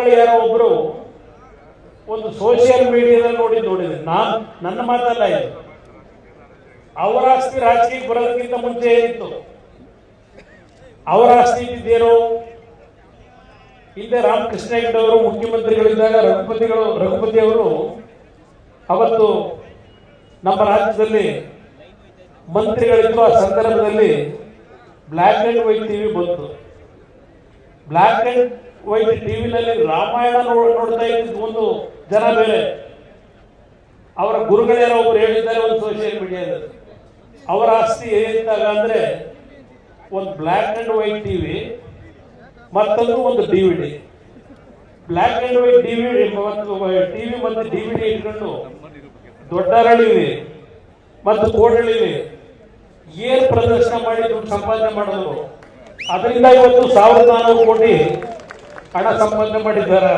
ಗುರುಗಳು ಯಾರೋ ಒಬ್ರು ಒಂದು ಸೋಷಿಯಲ್ ಮೀಡಿಯಾದಲ್ಲಿ ನೋಡಿ ನೋಡಿದೆ ನಾನು ನನ್ನ ಮಾತಲ್ಲ ಇದು. ಅವರ ಆಸ್ತಿ ರಾಜಕೀಯ ಬರೋದಕ್ಕಿಂತ ಮುಂಚೆ ಏನಿತ್ತು? ಅವರ ಆಸ್ತಿ ಇದ್ದೇನೋ ಹಿಂದೆ ರಾಮಕೃಷ್ಣ ಅವರು ಮುಖ್ಯಮಂತ್ರಿಗಳಿದ್ದಾಗ ರಘುಪತಿಗಳು ರಘುಪತಿ ಅವರು ಅವತ್ತು ನಮ್ಮ ರಾಜ್ಯದಲ್ಲಿ ಮಂತ್ರಿಗಳಿರುವ ಸಂದರ್ಭದಲ್ಲಿ ಬ್ಲ್ಯಾಕ್ ಅಂಡ್ ವೈಟ್ ಟಿವಿ ಬಂತು. ಬ್ಲ್ಯಾಕ್ ಅಂಡ್ ವೈಟ್ ಟಿವಿನಲ್ಲಿ ರಾಮಾಯಣ ನೋಡ್ತಾ ಇದ್ದ ಒಂದು ಜನ ಬೇರೆ. ಅವರ ಗುರುಗಳ್ಯಾರೋ ಒಬ್ರು ಹೇಳಿದ್ದಾರೆ ಒಂದು ಸೋಷಿಯಲ್ ಮೀಡಿಯಾದಲ್ಲಿ ಅವರ ಆಸ್ತಿ ಏನಿದ್ದಾಗ ಅಂದ್ರೆ ಒಂದು ಬ್ಲ್ಯಾಕ್ ಅಂಡ್ ವೈಟ್ ಟಿವಿ ಮತ್ತೊಂದು ಒಂದು DVD black and white DVD ಮತ್ತು ಟಿವಿ ಮತ್ತು ಡಿವಿಡಿ ಇಟ್ಕೊಂಡು ದೊಡ್ಡ ದೊಡ್ಡರಳಿವಿ ಮತ್ತು ಕೋಡಳಿವಿ ಏನ್ ಪ್ರದರ್ಶನ ಮಾಡಿ ಸಂಪಾದನೆ ಮಾಡಿದ್ರು. ಅದರಿಂದ ಇವತ್ತು ಸಾವಿರದ ನಾನ್ನೂರು ಕೋಟಿ ಹಣ ಸಂಪಾದನೆ ಮಾಡಿದ್ದಾರೆ.